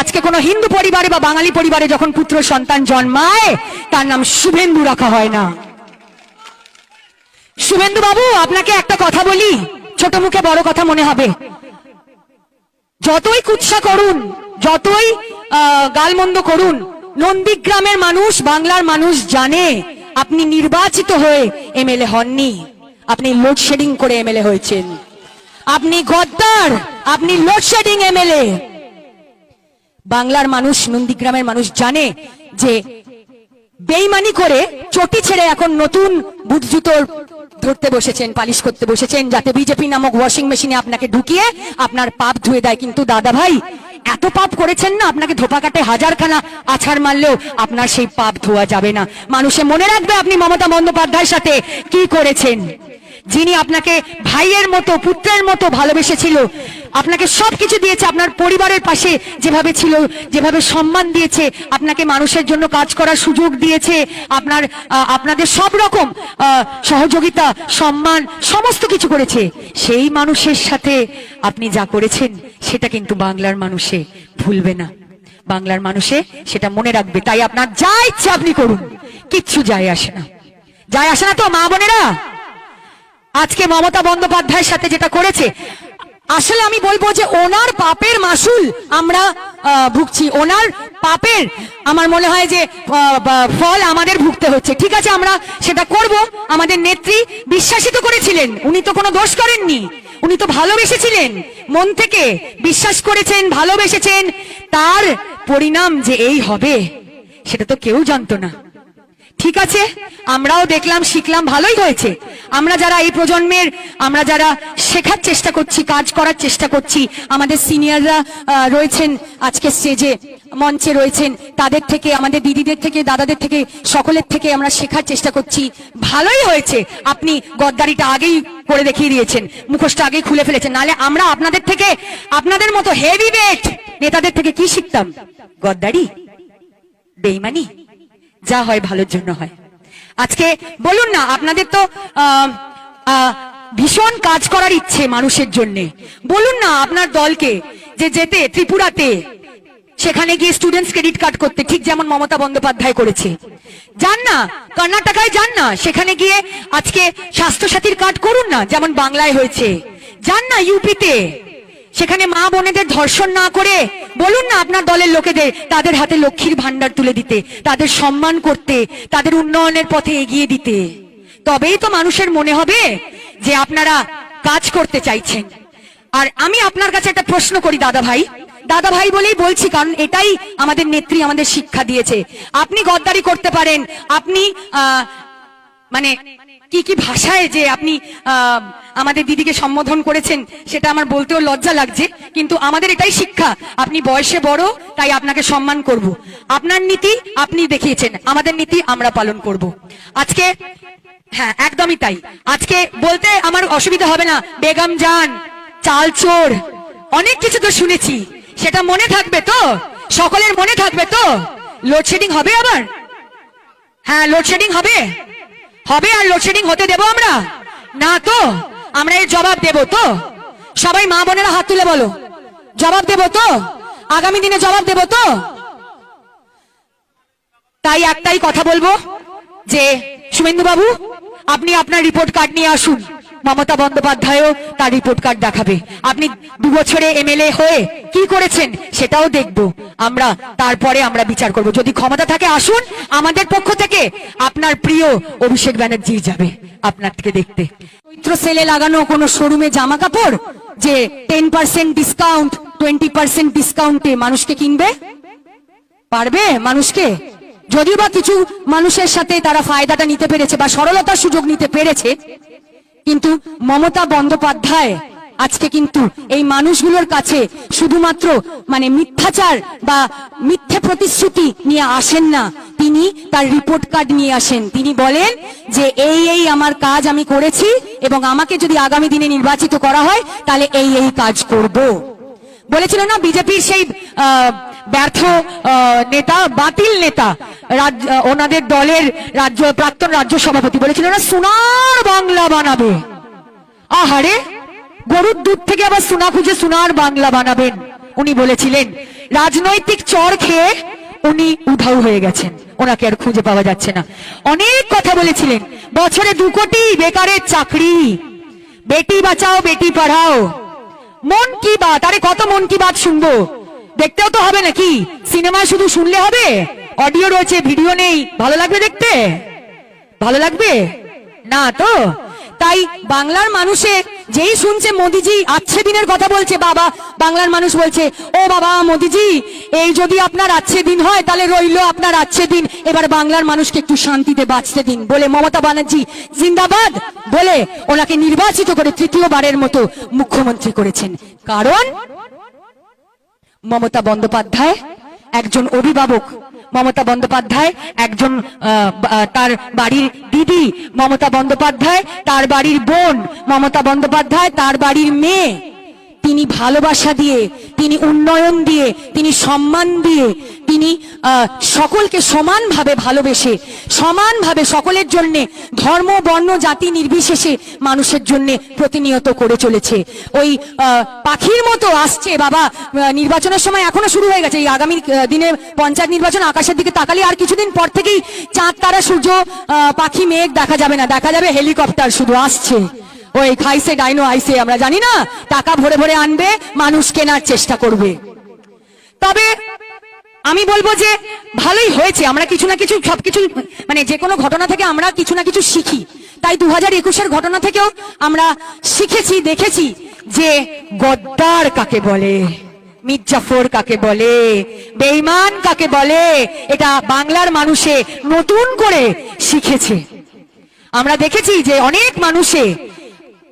আজকে কোনো হিন্দু পরিবারে বা বাঙালি পরিবারে যখন পুত্র সন্তান জন্মায়, তার নাম শুভেন্দু রাখা হয় না। শুভেন্দু বাবু, আপনাকে একটা কথা বলি, ছোট মুখে বড় কথা মনে হবে। যতই কুৎসা করুন, যতই গালমন্দ করুন, নন্দীগ্রামের মানুষ, বাংলার মানুষ জানে, আপনি নির্বাচিত হয়ে এমএলএ হননি। আপনি লোডশেডিং করে এমএলএ হয়েছেন। আপনি গদ্দার, আপনি লোডশেডিং এমএলএ। বাংলার মানুষ, নন্দীগ্রামের মানুষ জানে যে বেইমানি করে চটি ছেড়ে এখন নতুন বুট জুতো ধরতে বসেছেন, পালিশ করতে বসেছেন, যাতে বিজেপি নামক ওয়াশিং মেশিনে আপনাকে ঢুকিয়ে আপনার পাপ ধুয়ে দেয়। কিন্তু দাদা ভাই এত পাপ করেছেন না, আপনাকে ধোপা কাটে হাজারখানা আছাড় মারলেও আপনার সেই পাপ ধোয়া যাবে না। মানুষে মনে রাখবে আপনি মমতা বন্দ্যোপাধ্যায়ের সাথে কি করেছেন। যিনি আপনাকে ভাইয়ের মতো, পুত্রের মতো ভালোবেসেছিল। আপনাকে সবকিছু দিয়েছে, আপনার পরিবারের পাশে যেভাবে ছিল, যেভাবে সম্মান দিয়েছে, আপনাকে মানুষের জন্য কাজ করার সুযোগ দিয়েছে, আপনার আপনাদের সব রকম সহযোগিতা, সম্মান, সমস্ত কিছু করেছে। সেই মানুষের সাথে আপনি যা করেছেন, সেটা কিন্তু বাংলার মানুষে ভুলবে না। বাংলার মানুষে সেটা মনে রাখবে। তাই আপনার যা ইচ্ছে আপনি করুন। কিচ্ছু যায় আসে না। যায় আসে না তো, মা বোনেরা? আজকে মমতা বন্দ্যোপাধ্যায়ের সাথে যেটা করেছে, আসলে আমি বলব যে ওনার পাপের মাসুল আমরা ভুগছি। ওনার পাপের আমার মনে হয় যে ফল আমাদের ভুগতে হচ্ছে। ঠিক আছে, আমরা সেটা করব। আমাদের নেত্রী বিশ্বাসিত করেছিলেন। উনি তো কোনো দোষ করেননি। উনি তো ভালোবেসেছিলেন। মন থেকে বিশ্বাস করেছেন, ভালোবেসেছেন। তার পরিণাম যে এই হবে, সেটা তো কেউ জানতো না। ঠিক আছে? আমরাও দেখলাম, শিখলাম, ভালোই হয়েছে। আমরা যারা এই প্রজন্মের, আমরা যারা শেখার চেষ্টা করছি, কাজ করার চেষ্টা করছি, আমাদের সিনিয়ররা রয়েছেন আজকে স্টেজে, মঞ্চে রয়েছেন, তাদের থেকে, আমাদের দিদিদের থেকে, দাদাদের থেকে, সকলের থেকে আমরা শেখার চেষ্টা করছি। ভালোই হয়েছে। আপনি গদ্দারিটা আগেই করে দেখিয়ে দিয়েছেন, মুখোশটা আগেই খুলে ফেলেছেন। নালে আমরা আপনাদের থেকে, আপনাদের মতো হেভি ওয়েট নেতাদের থেকে কি শিখতাম? গদ্দারি? বেইমানি? যা হয় ভালোর জন্য হয়। আজকে বলুন না, আপনাদের তো ভীষণ কাজ করার ইচ্ছে মানুষের জন্য। বলুন না আপনার দলকে যে যেতে, ত্রিপুরাতে, সেখানে গিয়ে স্টুডেন্টস ক্রেডিট কার্ড করতে, ঠিক যেমন মমতা বন্দ্যোপাধ্যায় করেছে। যান না, কর্ণাটকায় যান না, সেখানে গিয়ে আজকে স্বাস্থ্যসাথীর কার্ড করুন না, যেমন বাংলায় হয়েছে। যান না ইউপিতে সেখানে মা বোনেদের ধর্ষণ না করে বলুন না আপনার দলের লোকেদের তাদের হাতে লক্ষ্মীর ভান্ডার তুলে দিতে তাদের সম্মান করতে তাদের উন্নয়নের পথে এগিয়ে দিতে। তবেই তো মানুষের মনে হবে যে আপনারা কাজ করতে চাইছেন। আর আমি আপনার কাছে একটা প্রশ্ন করি দাদা ভাই। দাদা ভাই বলেই বলছি কারণ এটাই আমাদের নেত্রী আমাদের শিক্ষা দিয়েছে। আপনি গদ্দারি করতে পারেন আপনি মানে কি কি ভাষায় যে আপনি আহ, আমাদের দিদিকে সম্বোধন করেছেন, সেটা আমার বলতেও লজ্জা লাগছে, কিন্তু আমাদের এটাই শিক্ষা। আপনি বয়সে বড়, তাই আপনাকে সম্মান করব। আপনার নীতি আপনি দেখিয়েছেন, আমাদের নীতি আমরা পালন করব। আজকে হ্যাঁ একদমই তাই। আজকে বলতে আমার অসুবিধা হবে না, বেগম যান চাল চোর, অনেক কিছু তো শুনেছি। সেটা মনে থাকবে তো? সকলের মনে থাকবে তো? লোডশেডিং হবে আবার? হ্যাঁ লোডশেডিং হবে। হবে আর লোডশেডিং হতে দেব আমরা? না তো? আমরা এর জবাব দেব তো? সবাই মা বোনেরা হাত তুলে বলো। জবাব দেব তো? আগামী দিনে জবাব দেব তো? তাই একটাই কথা বলব যে সুমেন্দু বাবু আপনি আপনার রিপোর্ট কার্ড নিয়ে আসুন। মমতা বন্দ্যোপাধ্যায়ও তার রিপোর্ট কার্ড দেখাবে। আপনি দু বছরে এমএলএ হয়ে কি করেছেন সেটাও দেখব। আমরা তারপরে আমরা বিচার করব। যদি ক্ষমতা থাকে, আসুন আমাদের পক্ষ থেকে আপনার প্রিয় অভিষেক ব্যানার্জি যাবে আপনার থেকে দেখতে। চৈত্র সেলে লাগানো কোনো শোরুমে জামা কাপড় যে ten percent discount twenty percent ডিসকাউন্টে মানুষকে কিনবে? পারবে মানুষকে? যদিও বা কিছু মানুষের সাথে তারা ফায়দাটা নিতে পেরেছে বা সরলতার সুযোগ নিতে পেরেছে কিন্তু মমতা বন্দ্যোপাধ্যায় আজকে কিন্তু এই মানুষগুলোর কাছে শুধুমাত্র মানে মিথ্যাচার বা মিথ্যে প্রতিশ্রুতি নিয়ে আসেন না। তিনি তার রিপোর্ট কার্ড নিয়ে আসেন। তিনি বলেন যে এই এই আমার কাজ আমি করেছি এবং আমাকে যদি আগামী দিনে নির্বাচিত করা হয় তাহলে এই এই কাজ করব। বলেছিল না, বিজেপির সেই ব্যর্থ নেতা, বাতিল নেতা ওনাদের দলের রাজ্য, প্রাক্তন রাজ্য সভাপতি বলেছিল না সোনার বাংলা বানাবে। আহারে, গরুর দুধ থেকে আবার সোনা খুঁজে সোনার বাংলা বানাবেন, উনি বলেছিলেন। রাজনৈতিক চর খেয়ে উনি উধাও হয়ে গেছেন, ওনাকে আর খুঁজে পাওয়া যাচ্ছে না। অনেক কথা বলেছিলেন, বছরে দু কোটি বেকারের চাকরি। বেটি বাঁচাও, বেটি পড়াও। মন কি বাত, আরে কত মন কি বাত শুনব? দেখতেও তো হবে নাকি? সিনেমা শুধু শুনলে হবে? অডিও রয়েছে ভিডিও নেই। ভালো লাগবে দেখতে? ভালো লাগবে? না তো? তাই বাংলার মানুষে যেই শুনছে, মোদিজি আচ্ছে দিনের কথা বলছে, বাবা, বাংলার মানুষ বলছে, ও বাবা, মোদিজি, এই যদি আপনার আচ্ছে দিন হয়, তাহলে রইল আপনার আচ্ছে দিন। এবার বাংলার মানুষকে একটু শান্তিতে বাঁচতে দিন। বলে মমতা ব্যানার্জি, জিন্দাবাদ! বলে ওনাকে নির্বাচিত করে তৃতীয়বারের মতো মুখ্যমন্ত্রী করেছেন। কারণ মমতা বন্দ্যোপাধ্যায় একজন অভিভাবক। মমতা বন্দ্যোপাধ্যায় একজন তার বাড়ির দিদি। মমতা বন্দ্যোপাধ্যায় তার বাড়ির বোন। মমতা বন্দ্যোপাধ্যায় তার বাড়ির মেয়ে। তিনি ভালোবাসা দিয়ে, তিনি উন্নয়ন দিয়ে, তিনি সম্মান দিয়ে, তিনি সকলকে সমানভাবে ভালোবেসে, সমানভাবে সকলের জন্য, ধর্ম, বর্ণ, জাতি নির্বিশেষে মানুষের জন্য প্রতিনিয়ত করে চলেছে। ওই পাখির মতো আসছে, বাবা নির্বাচনের সময় এখনও শুরু হয়ে গেছে। এই আগামী দিনে পঞ্চায়েত নির্বাচন আকাশের দিকে তাকালে আর কিছুদিন পর থেকেই চাঁদ, তারা, সূর্য পাখি, মেঘ দেখা যাবে না। দেখা যাবে হেলিকপ্টার শুধু আসছে। ওই খাইছে ডাইনো আইসে, আমরা জানি না, টাকা ভরে ভরে আনবে, মানুষ কেনার চেষ্টা করবে। তবে আমি বলব যে, ভালোই হয়েছে, আমরা কিছু না কিছু, সবকিছু মানে যে কোনো ঘটনা থেকে আমরা কিছু না কিছু শিখি। তাই দু হাজার একুশের ঘটনা থেকেও আমরা শিখেছি, দেখেছি যে গদ্দার কাকে বলে, মির্জাফর কাকে বলে বেইমান কাকে বলে, এটা বাংলার মানুষে নতুন করে শিখেছে। আমরা দেখেছি যে অনেক মানুষে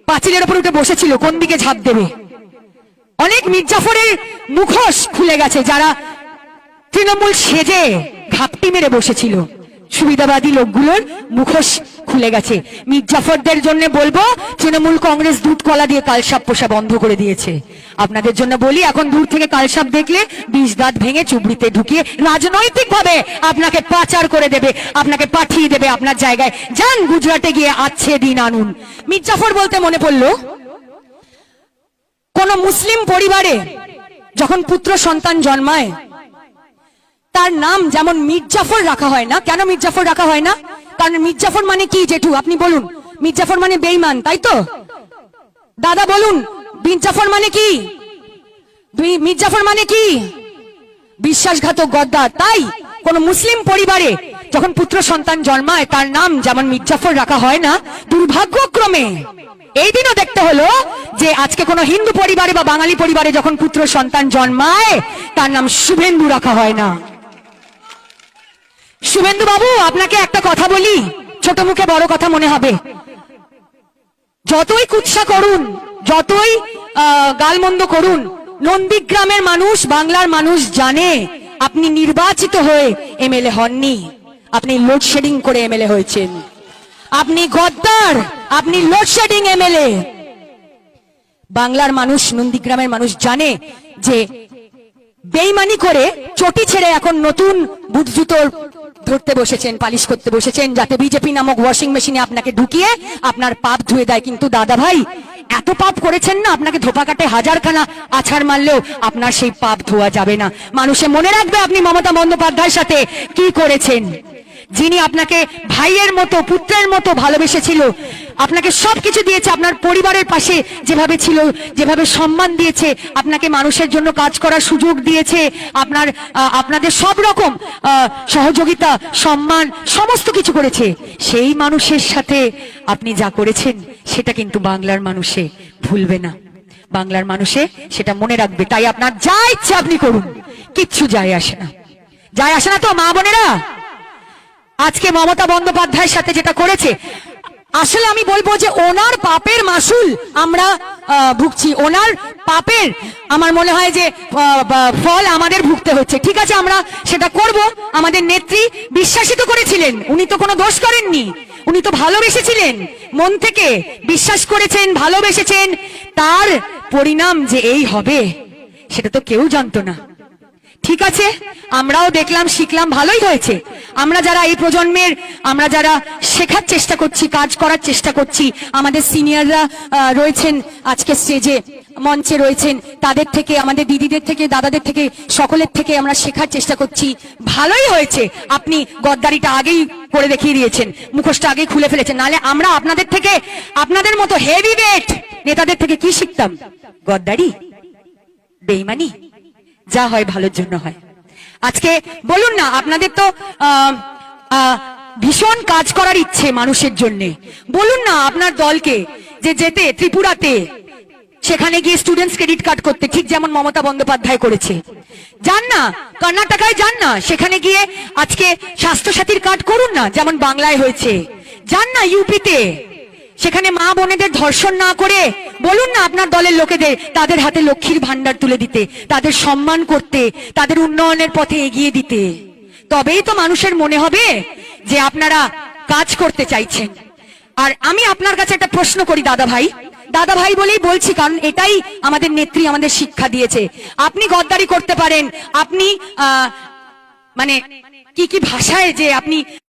পাঁচিলের ওপর উঠে বসেছিল, কোন দিকে ঝাঁপ দেবে? অনেক মির্জাফরের মুখোশ খুলে গেছে যারা তৃণমূল সেজে ঘাপটি মেরে বসেছিল। সুবিধাবাদী লোকগুলোর মুখোশ খুলে গেছে। মির্জাফরদের জন্য বলব, তৃণমূল কংগ্রেস দুধ কলা দিয়ে কালসাপ পোষা বন্ধ করে দিয়েছে। আপনাদের জন্য বলি, এখন দূর থেকে কালসাপ দেখলে বিষ দাঁত ভেঙে চুবড়িতে ঢুকিয়ে রাজনৈতিক ভাবে আপনাকে পাচার করে দেবে, আপনাকে পাঠিয়ে দেবে আপনার জায়গায়। যান গুজরাটে গিয়ে আছে দিন আনুন। মির্জাফর বলতে মনে পড়ল, কোন মুসলিম পরিবারে যখন পুত্র সন্তান জন্মায়, তার নাম যেমন মির্জাফর রাখা হয় না, কেন মির্জাফর রাখা হয় না? কারণ মির্জাফর মানে কি, জেঠু? আপনি বলুন। মির্জাফর মানে বেইমান তাই তো? দাদা, বলুন। মির্জাফর মানে কি? মির্জাফর মানে কি? বিশ্বাসঘাতক গদ্দার। তাই কোন মুসলিম পরিবারে যখন পুত্র সন্তান জন্মায়, তার নাম যেমন মির্জাফর রাখা হয় না, দুর্ভাগ্যক্রমে এই দিনও দেখতে হলো যে আজকে কোন হিন্দু পরিবারে বা বাঙালি পরিবারে যখন পুত্র সন্তান জন্মায়, তার নাম শুভেন্দু রাখা হয় না। শুভেন্দু বাবু আপনাকে একটা কথা বলি। ছোট মুখে বড় কথা মনে হবে। যতই কুৎসা করুন, যতই গালমন্দ করুন, নন্দীগ্রামের মানুষ, বাংলার মানুষ জানে আপনি নির্বাচিত হয়ে এমএলএ হননি। আপনি লোডশেডিং করে এমএলএ হয়েছেন। আপনি গদ্দার, আপনি লোডশেডিং এমএলএ বাংলার মানুষ, নন্দীগ্রামের মানুষ জানে যে বেইমানি করে চটি ছেড়ে এখন নতুন বুট জুতোর ধরতে বসেছেন, পালিশ করতে বসেছেন, যাতে বিজেপি নামক ওয়াশিং মেশিনে আপনাকে ঢুকিয়ে আপনার পাপ ধুয়ে দেয়। কিন্তু দাদা ভাই, এত পাপ করেছেন না, আপনাকে ধোপা কাটে হাজারখানা আছাড় মারলেও আপনার সেই পাপ ধোয়া যাবে না। মানুষে মনে রাখবে আপনি মমতা বন্দ্যোপাধ্যায়ের সাথে কি করেছেন। যিনি আপনাকে ভাইয়ের মতো, পুত্রের মতো ভালোবেসেছিল। আপনাকে সবকিছু দিয়েছে, আপনার পরিবারের পাশে যেভাবে ছিল, যেভাবে সম্মান দিয়েছে, আপনাকে মানুষের জন্য কাজ করার সুযোগ দিয়েছে, আপনার আপনাদের সব রকম সহযোগিতা, সম্মান, সমস্ত কিছু করেছে। সেই মানুষের সাথে আপনি যা করেছেন, সেটা কিন্তু বাংলার মানুষে ভুলবে না। বাংলার মানুষে সেটা মনে রাখবে। তাই আপনার যা ইচ্ছে আপনি করুন, কিচ্ছু যায় আসে না। যায় আসে না তো, মা বোনেরা? আজকে মমতা বন্দ্যোপাধ্যায়ের সাথে যেটা করেছে, আসলে আমি বলব যে ওনার পাপের মাসুল আমরা ভুগছি। ওনার পাপের আমার মনে হয় যে ফল আমাদের ভুগতে হচ্ছে। ঠিক আছে, আমরা সেটা করব। আমাদের নেত্রী বিশ্বাসিত করেছিলেন, উনি তো কোনো দোষ করেননি। উনি তো ভালোবেসেছিলেন, মন থেকে বিশ্বাস করেছেন, ভালোবেসেছেন। তার পরিণাম যে এই হবে, সেটা তো কেউ জানতো না। ঠিক আছে, আমরাও দেখলাম, শিখলাম, ভালোই হয়েছে। আমরা যারা এই প্রজন্মের, আমরা যারা শেখার চেষ্টা করছি, কাজ করার চেষ্টা করছি, আমাদের সিনিয়ররা রয়েছেন আজকে স্টেজে, মঞ্চে রয়েছেন, তাদের থেকে, আমাদের দিদিদের থেকে, দাদাদের থেকে, সকলের থেকে আমরা শেখার চেষ্টা করছি। ভালোই হয়েছে। আপনি গদ্দারিটা আগেই করে দেখিয়ে দিয়েছেন, মুখোশটা আগেই খুলে ফেলেছেন। নালে আমরা আপনাদের থেকে, আপনাদের মতো হেভি ওয়েট নেতাদের থেকে কি শিখতাম? গদ্দারি? বেইমানি? যা হয় ভালোর জন্য হয়। আজকে বলুন না, আপনাদের তো ভীষণ কাজ করার ইচ্ছে মানুষের জন্য। বলুন না আপনার দলকে যে যেতে, ত্রিপুরাতে, সেখানে গিয়ে স্টুডেন্টস ক্রেডিট কার্ড করতে, ঠিক যেমন মমতা বন্দ্যোপাধ্যায় করেছে। যান না, কর্ণাটকায় যান না, সেখানে গিয়ে আজকে স্বাস্থ্যসাথীর কার্ড করুন না, যেমন বাংলায় হয়েছে। যান না ইউপিতে সেখানে মা বোনেদের ধর্ষণ না করে বলুন না আপনার দলের লোকেদের, তাদের হাতে লক্ষ্মীর ভান্ডার তুলে দিতে, তাদের সম্মান করতে, তাদের উন্নয়নের পথে এগিয়ে দিতে। তবেই তো মানুষের মনে হবে যে আপনারা কাজ করতে চাইছেন। আর আমি আপনার কাছে একটা প্রশ্ন করি দাদা ভাই। দাদা ভাই বলেই বলছি, কারণ এটাই আমাদের নেত্রী আমাদের শিক্ষা দিয়েছে। আপনি গদ্দারি করতে পারেন, আপনি মানে কি কি ভাষায় যে আপনি